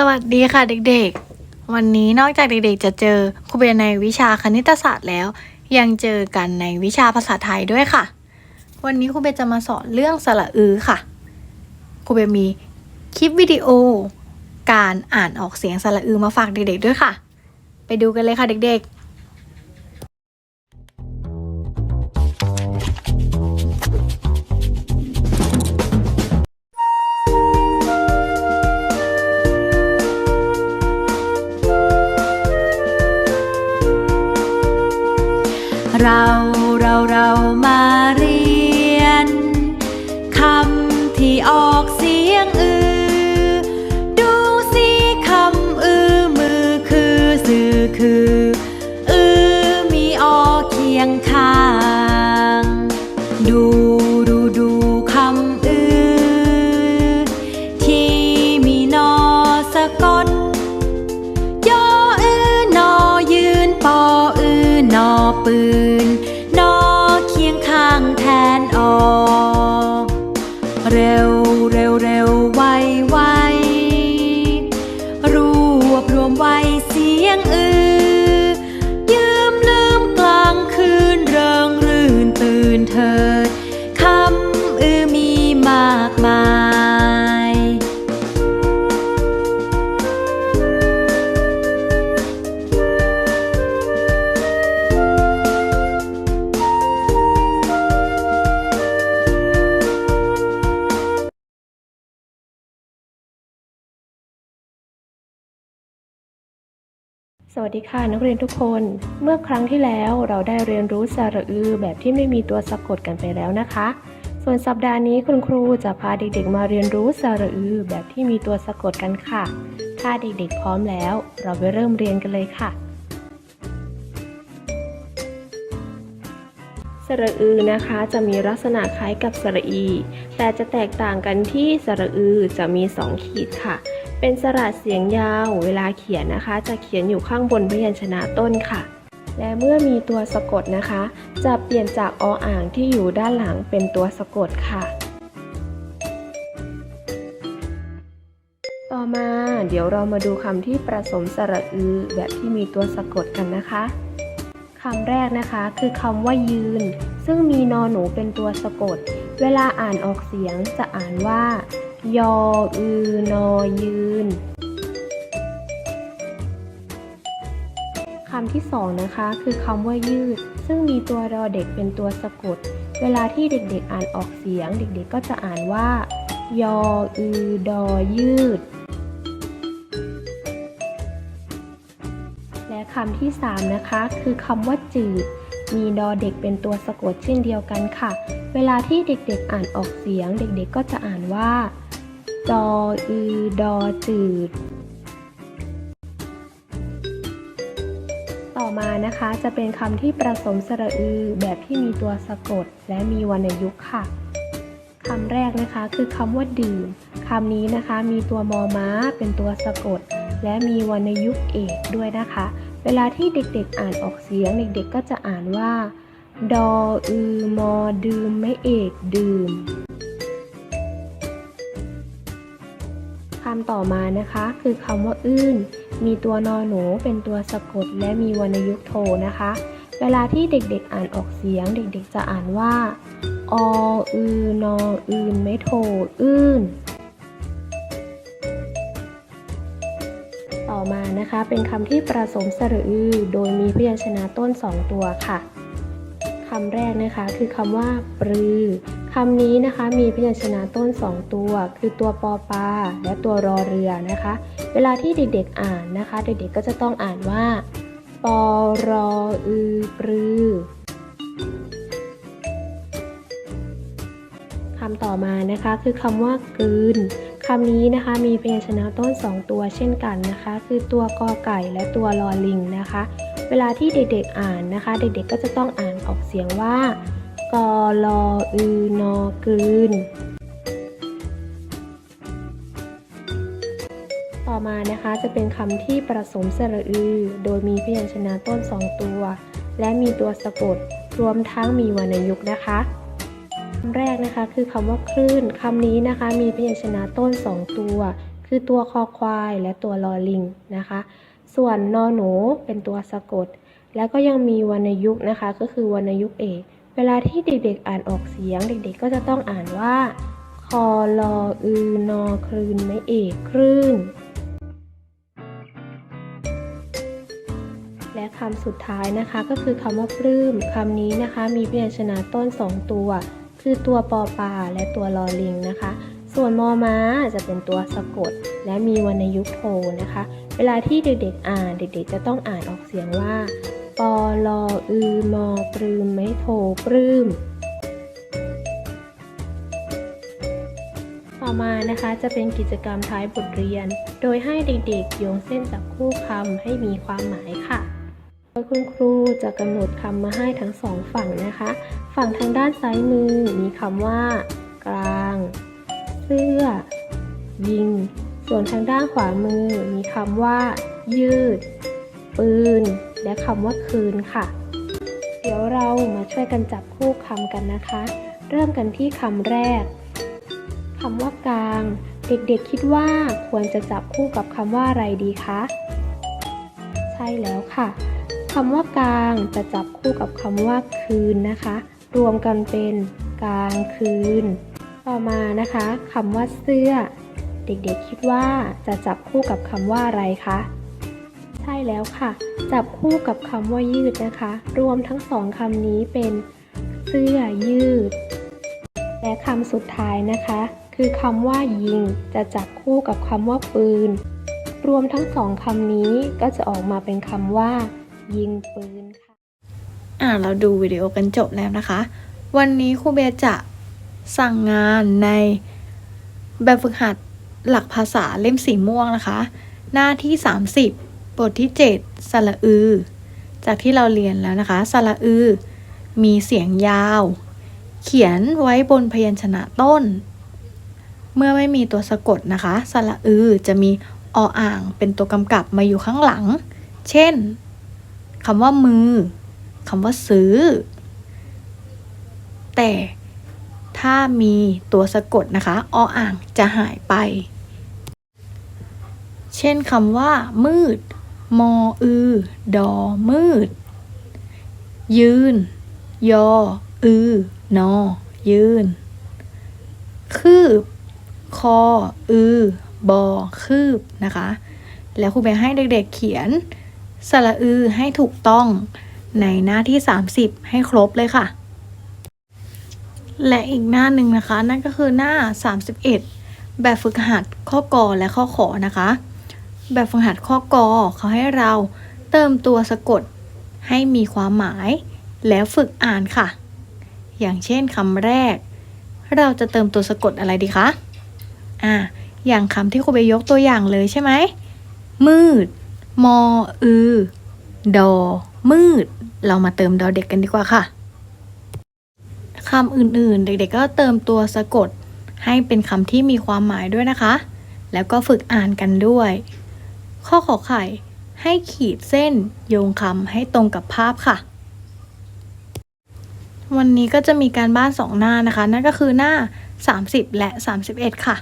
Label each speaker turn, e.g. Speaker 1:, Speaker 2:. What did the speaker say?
Speaker 1: สวัสดีค่ะเด็กๆ วันนี้นอกจากเด็กๆ จะเจอครูเบนในวิชาคณิตศาสตร์แล้ว ยังเจอกันในวิชาภาษาไทยด้วยค่ะ วันนี้ครูเบนจะมาสอนเรื่องสระอือค่ะครูเบนมีคลิปวิดีโอ การอ่านออกเสียงสระอือมาฝากเด็กๆด้วยค่ะ ไปดูกันเลยค่ะเด็กๆ
Speaker 2: เสวัสดีค่ะ
Speaker 3: นักเรียนทุกคน เมื่อครั้งที่แล้วเราได้เรียนรู้สระอือแบบที่ไม่มีตัวสะกดกันไปแล้วนะคะ ส่วนสัปดาห์นี้คุณครูจะพาเด็กๆมาเรียนรู้สระอือแบบที่มีตัวสะกดกันค่ะ ถ้าเด็กๆพร้อมแล้ว เราไปเริ่มเรียนกันเลยค่ะ สระอือนะคะจะมีลักษณะคล้ายกับสระอี แต่จะแตกต่างกันที่สระอือจะมี 2 ขีดค่ะ เป็นสระเสียงยาวเวลาเขียนนะคะ จะเขียนอยู่ข้างบนพยัญชนะต้นค่ะ และเมื่อมีตัวสะกดนะคะ จะเปลี่ยนจากออ่างที่อยู่ด้านหลังเป็นตัวสะกดค่ะ ต่อมาเดี๋ยวเรามาดูคำที่ประสมสระอือแบบที่มีตัวสะกดกันนะคะคำแรกนะคะคือคำว่ายืน ซึ่งมีนอหนูเป็นตัวสะกด เวลาอ่านออกเสียงจะอ่านว่า ยออือนอยืนคำที่สองนะคะคือคำว่ายืด ซึ่งมีตัวรอเด็กเป็นตัวสะกด เวลาที่เด็กๆอ่านออกเสียง เด็กๆก็จะอ่านว่า ยออือดอยืด และคำที่3นะคะคือคำว่าจืด มีดอเด็กเป็นตัวสะกดเช่นเดียวกันค่ะ เวลาที่เด็กๆอ่านออกเสียง เด็กๆก็จะอ่านว่า ดออือดอจืด ต่อมานะคะจะเป็นคำที่ประสมสระอือแบบที่มีตัวสะกด และมีวรรณยุกต์ค่ะคำแรกนะคะคือคำว่าดื่มคำนี้นะคะมีตัวมอม้าเป็นตัวสะกด และมีวรรณยุกต์เอกด้วยนะคะ เวลาที่เด็กๆอ่านออกเสียงเด็กๆก็จะอ่านว่า ดออือมอดื่มไม่เอกดื่ม คำต่อมานะคะ คือคำว่าอื้นมีตัวนอหนูเป็นตัวสะกด และมีวรรณยุกต์โทนะคะ เวลาที่เด็กๆอ่านออกเสียง เด็กๆจะอ่านว่าออืนออืนไม่โทอื้นต่อมานะคะเป็นคำที่ประสมสระอือ โดยมีพยัญชนะต้น2ตัวค่ะ คำแรกนะคะ คือคำว่าปรือคำนี้นะคะมีพยัญชนะต้น 2 ตัว คือตัวปอปาและตัวรอเรือนะคะ เวลาที่เด็กๆอ่านนะคะ เด็กๆก็จะต้องอ่านว่าปอรออือปรือคำต่อมานะคะคือคำว่ากลืนคำนี้นะคะมีพยัญชนะต้น 2 ตัวเช่นกันนะคะ คือตัวกอไก่และตัวลอลิงนะคะ เวลาที่เด็กๆอ่านนะคะ เด็กๆก็จะต้องอ่านออกเสียงว่ากอลออืนอกลืน ต่อมานะคะจะเป็นคำที่ประสมสระอือ โดยมีพยัญชนะต้น2ตัว และมีตัวสะกด รวมทั้งมีวรรณยุกต์นะคะคำแรกนะคะคือคำว่าคลื่นคำนี้นะคะมีพยัญชนะต้น2ตัว คือตัวคอควายและตัวลอลิงนะคะ ส่วนนอหนูเป็นตัวสะกด แล้วก็ยังมีวรรณยุกต์นะคะ ก็คือวรรณยุกต์เอก เวลาที่เด็กๆอ่านออกเสียง เด็กๆ ก็จะต้องอ่านว่าคอลออือนอคลืนไม่เอกคลื่น และคำสุดท้ายนะคะก็คือคำว่าปลื้มคำนี้นะคะ มีพยัญชนะต้น 2 ตัว คือตัวปอปลาและตัวลอลิงนะคะ ส่วนมอม้าจะเป็นตัวสะกด และมีวรรณยุกต์โทนะคะ เวลาที่เด็กๆอ่านเด็กๆ จะต้องอ่านออกเสียงว่า ปอลออือมอปลืมไม่โทปลื้มต่อมานะคะจะเป็นกิจกรรมท้ายบทเรียน โดยให้เด็กๆโยงเส้นจับคู่คำให้มีความหมายค่ะโดยคุณครูจะกำหนดคำมาให้ทั้งสองฝั่งนะคะ ฝั่งทางด้านซ้ายมือมีคำว่า กลาง เสื้อ ยิง ส่วนทางด้านขวามือมีคำว่า ยืด ปืน และคำว่าคืนค่ะ เดี๋ยวเรามาช่วยกันจับคู่คำกันนะคะ เริ่มกันที่คำแรกคำว่ากลาง เด็กๆคิดว่าควรจะจับคู่กับคำว่าอะไรดีคะใช่แล้วค่ะคำว่ากลางจะจับคู่กับคำว่าคืนนะคะ รวมกันเป็นกลางคืน ต่อมานะคะคำว่าเสื้อ เด็กๆคิดว่าจะจับคู่กับคำว่าอะไรคะ ใช่แล้วค่ะ จับคู่กับคำว่ายืดนะคะ รวมทั้งสองคำนี้เป็นเสื้อยืด และคำสุดท้ายนะคะ คือคำว่ายิง จะจับคู่กับคำว่าปืน รวมทั้งสองคำนี้ก็จะออกมาเป็นคำว่า ยิงปืนค่ะ
Speaker 1: อ่าเราดูวิดีโอกันจบแล้วนะคะ วันนี้ครูเบจะสั่งงานในแบบฝึกหัด หลักภาษาเล่มสีม่วงนะคะ หน้าที่ 30 บทที่ 7 สระอือ จากที่เราเรียนแล้วนะคะ สระอือ มีเสียงยาว เขียนไว้บนพยัญชนะต้น เมื่อไม่มีตัวสะกดนะคะ สระอือจะมีออ่างเป็นตัวกำกับมาอยู่ข้างหลัง เช่นคำว่ามือคำว่าซื้อ แต่ถ้ามีตัวสะกดนะคะ ออ่างจะหายไป เช่นคำว่า มืด มออือ ดอ มืด ยืน ยอ อือ นอ ยืน คืบ คอ อือ บอ คืบนะคะ แล้วครูเบให้เด็กๆเขียน สระอือให้ถูกต้องในหน้าที่ 30 ให้ครบเลยค่ะ และอีกหน้าหนึ่งนะคะ นั่นก็คือหน้า 31 แบบฝึกหัดข้อกอและข้อขอนะคะ แบบฝึกหัดข้อกอเขาให้เราเติมตัวสะกดให้มีความหมาย แล้วฝึกอ่านค่ะ อย่างเช่นคำแรก เราจะเติมตัวสะกดอะไรดีคะอ่าอย่างคำที่ครูเบยยกตัวอย่างเลยใช่ไหมมืด มอ อือ ดอ มืด เรามาเติมดอเด็กกันดีกว่าค่ะคำอื่นๆ เด็กๆก็เติมตัวสะกดให้เป็นคำที่มีความหมายด้วยนะคะ แล้วก็ฝึกอ่านกันด้วย ข้อขอไข่ ให้ขีดเส้นโยงคำให้ตรงกับภาพค่ะ วันนี้ก็จะมีการบ้านสองหน้านะคะ นั่นก็คือหน้า 30 และ 31 ค่ะ